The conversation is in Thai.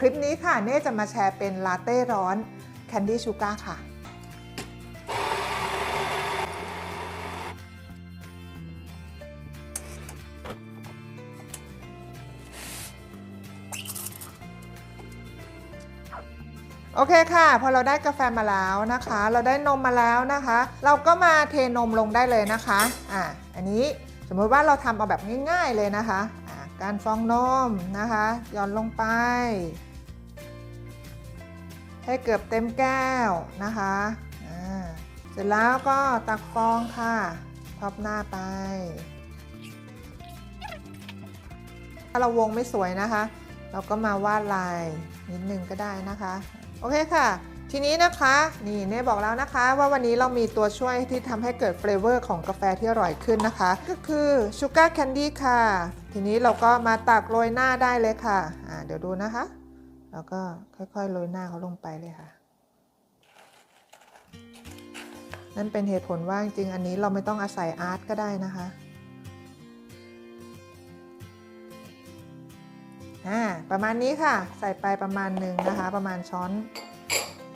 คลิปนี้ค่ะเน่จะมาแชร์เป็นลาเต้ร้อนแคนดี้ชูการ์ค่ะโอเคค่ะ พอเราได้กาแฟมาแล้วนะคะ เราได้นมมาแล้วนะคะ เราก็มาเทนมลงได้เลยนะคะอะอันนี้สมมติว่าเราทำเอาแบบง่าย ๆเลยนะคะ การฟองนมนะคะหย่อนลงไป ให้เกือบเต็มแก้วนะคะเสร็จแล้วก็ตักฟองค่ะ ท็อปหน้าไป ถ้าเราวงไม่สวยนะคะ เราก็มาวาดลายนิดนึงก็ได้นะคะ โอเคค่ะ ทีนี้นะคะนี่เน่บอกแล้วนะคะ ว่าวันนี้เรามีตัวช่วยที่ทำให้เกิดเฟลเวอร์ของกาแฟที่อร่อยขึ้นนะคะ ก็คือชูการ์แคนดี้ค่ะ ทีนี้เราก็มาตักโรยหน้าได้เลยค่ะอ่าเดี๋ยวดูนะคะ แล้วก็ค่อยๆโรยหน้าเขาลงไปเลยค่ะ นั่นเป็นเหตุผลว่าจริงอันนี้เราไม่ต้องอาศัยอาร์ตก็ได้นะคะอ่าประมาณนี้ค่ะ ใส่ไปประมาณหนึ่งนะคะ ประมาณช้อน